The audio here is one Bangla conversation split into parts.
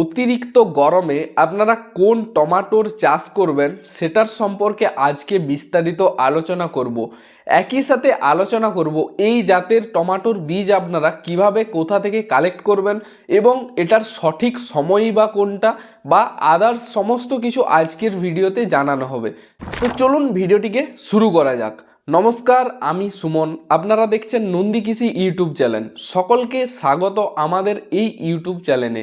অতিরিক্ত গরমে আপনারা কোন টমাটোর চাষ করবেন সেটার সম্পর্কে আজকে বিস্তারিত আলোচনা করব। একই সাথে আলোচনা করব এই জাতের টমাটোর বীজ আপনারা কীভাবে, কোথা থেকে কালেক্ট করবেন এবং এটার সঠিক সময়ই বা কোনটা বা আদার্স সমস্ত কিছু আজকের ভিডিওতে জানানো হবে। তো চলুন ভিডিওটিকে শুরু করা যাক। নমস্কার, আমি সুমন। আপনারা দেখছেন নন্দী কৃষি ইউটিউব চ্যানেল। সকলকে স্বাগত আমাদের এই ইউটিউব চ্যানেলে।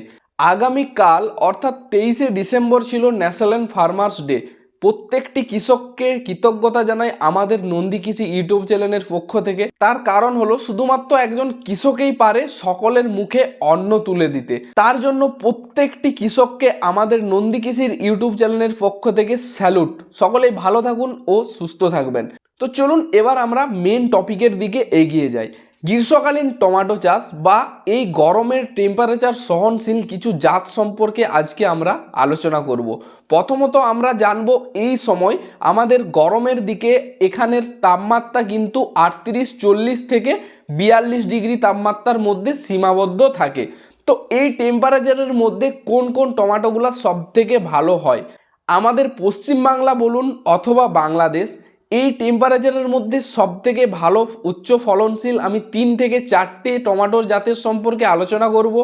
আগামীকাল, অর্থাৎ তেইশে ডিসেম্বর ছিল ন্যাশনাল ফার্মার্স ডে প্রত্যেকটি কৃষককে কৃতজ্ঞতা জানাই আমাদের নন্দী কৃষি ইউটিউব চ্যানেলের পক্ষ থেকে। তার কারণ হলো শুধুমাত্র একজন কৃষকেই পারে সকলের মুখে অন্ন তুলে দিতে। তার জন্য প্রত্যেকটি কৃষককে আমাদের নন্দী কৃষির ইউটিউব চ্যানেলের পক্ষ থেকে স্যালুট। সকলেই ভালো থাকুন ও সুস্থ থাকবেন। তো চলুন, এবার আমরা মেন টপিকের দিকে এগিয়ে যাই। গ্রীষ্মকালীন টমেটো চাষ বা এই গরমের টেম্পারেচার সহনশীল কিছু জাত সম্পর্কে আজকে আমরা আলোচনা করব। প্রথমত আমরা জানব এই সময় আমাদের গরমের দিকে এখানের তাপমাত্রা কিন্তু আটত্রিশ, চল্লিশ থেকে বিয়াল্লিশ ডিগ্রি তাপমাত্রার মধ্যে সীমাবদ্ধ থাকে। তো এই টেম্পারেচারের মধ্যে কোন কোন টমেটোগুলো সব থেকে ভালো হয়? আমাদের পশ্চিমবাংলা বলুন অথবা বাংলাদেশ এই টেম্পারেচারের মধ্যে সব থেকে ভালো উচ্চ ফলনশীল আমি তিন থেকে চারটে টমাটোর জাতের সম্পর্কে আলোচনা করব।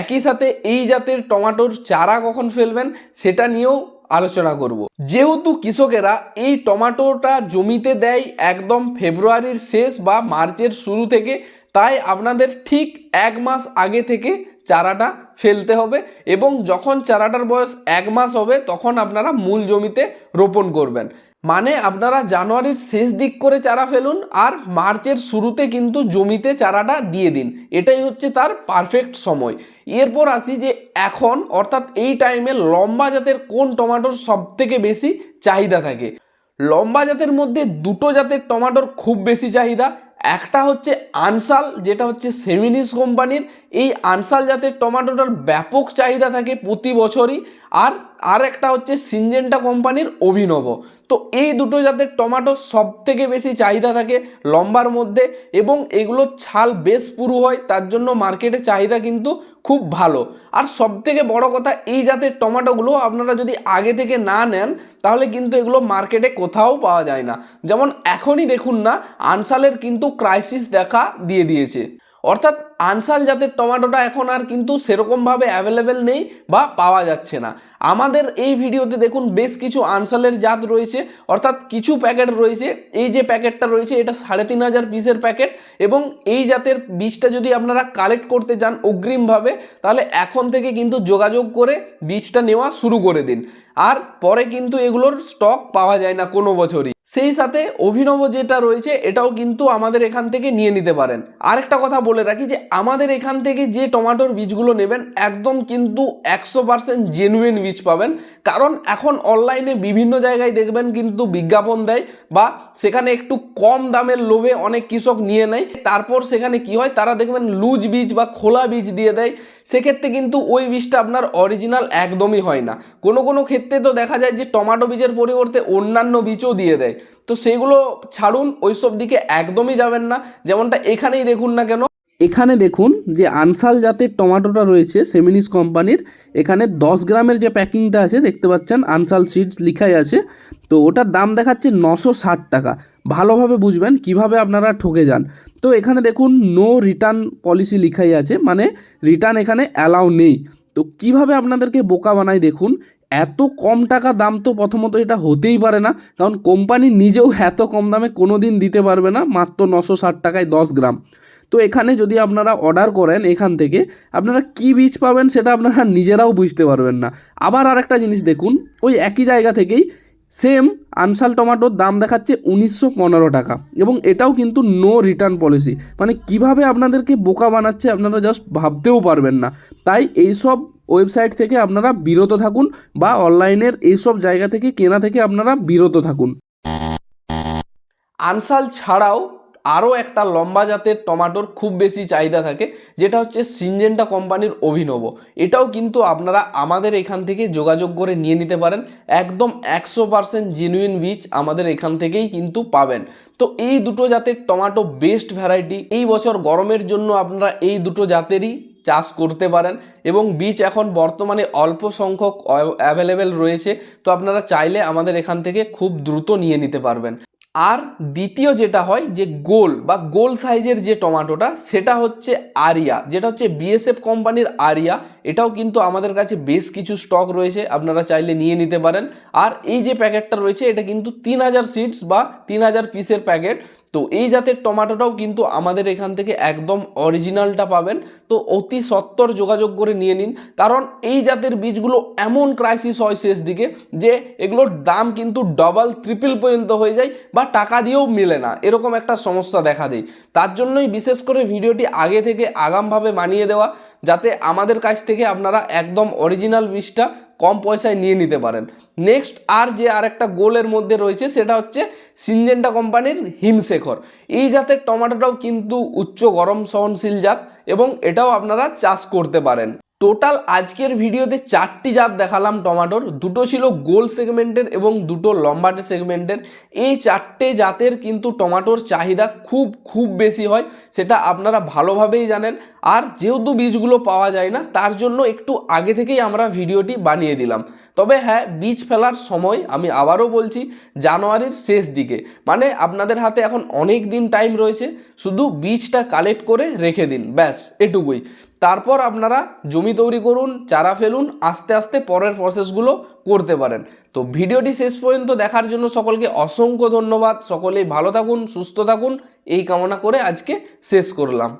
একই সাথে এই জাতের টমাটোর চারা কখন ফেলবেন সেটা নিয়েও আলোচনা করব। যেহেতু কৃষকেরা এই টমাটোটা জমিতে দেয় একদম ফেব্রুয়ারির শেষ বা মার্চের শুরু থেকে, তাই আপনাদের ঠিক এক মাস আগে থেকে চারাটা ফেলতে হবে এবং যখন চারাটার বয়স এক মাস হবে, তখন আপনারা মূল জমিতে রোপণ করবেন। মানে আপনারা জানুয়ারির শেষ দিক করে চারা ফেলুন আর মার্চের শুরুতে কিন্তু জমিতে চারাটা দিয়ে দিন। এটাই হচ্ছে তার পারফেক্ট সময়। এরপর আসি যে এখন, অর্থাৎ এই টাইমে লম্বা জাতের কোন টমাটোর সব থেকে বেশি চাহিদা থাকে? লম্বা জাতের মধ্যে দুটো জাতের টমাটোর খুব বেশি চাহিদা। একটা হচ্ছে আনসাল, যেটা হচ্ছে সেমিনিস কোম্পানির। এই আনসাল জাতের টমাটোটার ব্যাপক চাহিদা থাকে প্রতি বছরই। আর আর একটা হচ্ছে সিনজেন্টা কোম্পানির অভিনব। তো এই দুটো জাতের টমাটো সব থেকে বেশি চাহিদা থাকে লম্বার মধ্যে এবং এগুলোর ছাল বেশ পুরু হয়, তার জন্য মার্কেটে চাহিদা কিন্তু খুব ভালো। আর সব থেকে বড় কথা, এই জাতের টমাটোগুলো আপনারা যদি আগে থেকে না নেন, তাহলে কিন্তু এগুলো মার্কেটে কোথাও পাওয়া যায় না। যেমন এখনই দেখুন না, আনসালের কিন্তু ক্রাইসিস দেখা দিয়ে দিয়েছে। অর্থাৎ আনসাল জাতের টমেটোটা এখন আর কিন্তু সেরকমভাবে অ্যাভেলেবেল নেই বা পাওয়া যাচ্ছে না। আমাদের এই ভিডিওতে দেখুন বেশ কিছু আনসালের জাত রয়েছে, অর্থাৎ কিছু প্যাকেট রয়েছে। এই যে প্যাকেটটা রয়েছে, এটা সাড়ে তিন হাজার পিসের প্যাকেট এবং এই জাতের বীজটা যদি আপনারা কালেক্ট করতে চান অগ্রিমভাবে, তাহলে এখন থেকে কিন্তু যোগাযোগ করে বীজটা নেওয়া শুরু করে দিন। আর পরে কিন্তু এগুলোর স্টক পাওয়া যায় না কোনো বছরই। সেই সাথে অভিনব যেটা রয়েছে, এটাও কিন্তু আমাদের এখান থেকে নিয়ে নিতে পারেন। আরেকটা কথা বলে রাখি যে, আমাদের এখান থেকে যে টমাটোর বীজগুলো নেবেন, একদম কিন্তু একশো পার্সেন্ট জেনুইন বীজ পাবেন। কারণ এখন অনলাইনে বিভিন্ন জায়গায় দেখবেন কিন্তু বিজ্ঞাপন দেয় বা সেখানে একটু কম দামের লোভে অনেক কৃষক নিয়ে নেয়। তারপর সেখানে কি হয়, তারা দেখবেন লুজ বীজ বা খোলা বীজ দিয়ে দেয়। সেক্ষেত্রে কিন্তু ওই বীজটা আপনার অরিজিনাল একদমই হয় না। কোনো কোনো ক্ষেত্রে তো দেখা যায় যে টমাটো বীজের পরিবর্তে অন্যান্য বীজও দিয়ে দেয়। তো সেগুলো ছাড়ুন, ওইসব দিকে একদমই যাবেন না। যেমনটা এখানেই দেখুন না কেন। এখানে দেখুন যে আনসাল জাতের টমাটোটা রয়েছে সেমিনিস কোম্পানির। এখানে দশ গ্রামের যে প্যাকিংটা আছে, দেখতে পাচ্ছেন, আনসাল সিডস লিখাই আছে। তো ওটার দাম দেখাচ্ছে নশো টাকা। ভালোভাবে বুঝবেন কীভাবে আপনারা ঠকে যান। তো এখানে দেখুন নো রিটার্ন পলিসি লিখাই আছে। মানে রিটার্ন এখানে অ্যালাউ নেই। তো কীভাবে আপনাদেরকে বোকা বানায় দেখুন এত কম টাকা দাম তো প্রথমত এটা হতেই পারে না, কারণ কোম্পানি নিজেও এত কম দামে কোনো দিন দিতে পারবে না, মাত্র নশো ষাট টাকায় দশ গ্রাম। তো এখানে যদি আপনারা অর্ডার করেন এখান থেকে, আপনারা কি বীজ পাবেন সেটা আপনারা নিজেরাও বুঝতে পারবেন না। আবার আরেকটা জিনিস দেখুন, ওই একই জায়গা থেকেই সেম আনসাল টমাটোর দাম দেখাচ্ছে উনিশশো পনেরো টাকা, এবং এটাও কিন্তু নো রিটার্ন পলিসি মানে কীভাবে আপনাদেরকে বোকা বানাচ্ছে আপনারা জাস্ট ভাবতেও পারবেন না। তাই এইসব ওয়েবসাইট থেকে আপনারা বিরত থাকুন বা অনলাইনের এইসব জায়গা থেকে কেনা থেকে আপনারা বিরত থাকুন। আনসাল ছাড়াও আরও একটা লম্বা জাতের টমাটোর খুব বেশি চাহিদা থাকে, যেটা হচ্ছে সিনজেন্টা কোম্পানির অভিনব। এটাও কিন্তু আপনারা আমাদের এখান থেকে যোগাযোগ করে নিয়ে নিতে পারেন। একদম একশো পার্সেন্ট জেনুইন বীজ আমাদের এখান থেকেই কিন্তু পাবেন। তো এই দুটো জাতের টমাটো বেস্ট ভ্যারাইটি এই বছর গরমের জন্য আপনারা এই দুটো জাতেরই চাষ করতে পারেন এবং বীজ এখন বর্তমানে অল্প সংখ্যক অ্যাভেলেবেল রয়েছে। তো আপনারা চাইলে আমাদের এখান থেকে খুব দ্রুত নিয়ে নিতে পারবেন। আর দ্বিতীয় যেটা হয় যে গোল বা গোল সাইজের যে টমাটোটা, সেটা হচ্ছে আরিয়া। যেটা হচ্ছে বিএসএফ কোম্পানির আরিয়া, এটাও কিন্তু আমাদের কাছে বেশ কিছু স্টক রয়েছে, আপনারা চাইলে নিয়ে নিতে পারেন। আর এই যে প্যাকেটটা রয়েছে, এটা কিন্তু তিন হাজার সিডস বা তিন হাজার পিসের প্যাকেট তো এই জাতের টমাটোটাও কিন্তু আমাদের এখান থেকে একদম অরিজিনালটা পাবেন। তো অতি সত্বর যোগাযোগ করে নিয়ে নিন। কারণ এই জাতের বীজগুলো এমন ক্রাইসিস হয় শেষ দিকে যে এগুলোর দাম কিন্তু ডবল ট্রিপল পর্যন্ত হয়ে যায় বা টাকা দিয়েও মিলে না। এরকম একটা সমস্যা দেখা দেয়। তার জন্যই বিশেষ করে ভিডিওটি আগে থেকে আগামভাবে মানিয়ে দেওয়া, যাতে আমাদের কাছ থেকে আপনারা একদম অরিজিনাল বীজটা কম পয়সায় নিয়ে নিতে পারেন। নেক্সট আর যে আরেকটা গোলের মধ্যে রয়েছে, সেটা হচ্ছে সিনজেন্টা কোম্পানির হিমশেখর। এই জাতের টমেটোটাও কিন্তু উচ্চ গরম সহনশীল জাত এবং এটাও আপনারা চাষ করতে পারেন। টোটাল আজকের ভিডিওতে চারটি জাত দেখালাম টমাটোর। দুটো ছিল গোল সেগমেন্টের এবং দুটো লম্বাটে সেগমেন্টের এই চারটে জাতের কিন্তু টমাটোর চাহিদা খুব খুব বেশি হয়, সেটা আপনারা ভালোভাবেই জানেন। আর যেহেতু বীজগুলো পাওয়া যায় না, তার জন্য একটু আগে থেকেই আমরা ভিডিওটি বানিয়ে দিলাম। তবে হ্যাঁ বীজ ফেলার সময় আমি আবারও বলছি, জানুয়ারির শেষ দিকে। মানে আপনাদের হাতে এখন অনেক দিন টাইম রয়েছে, শুধু বীজটা কালেক্ট করে রেখে দিন, ব্যাস, এটুকুই। তারপর আপনারা জমি তৈরি করুন, চারা ফেলুন, আস্তে আস্তে পরের প্রসেসগুলো করতে পারেন। তো ভিডিওটি শেষ পর্যন্ত দেখার জন্য সকলকে অসংখ্য ধন্যবাদ। সকলেই ভালো থাকুন, সুস্থ থাকুন। এই কামনা করে আজকে শেষ করলাম।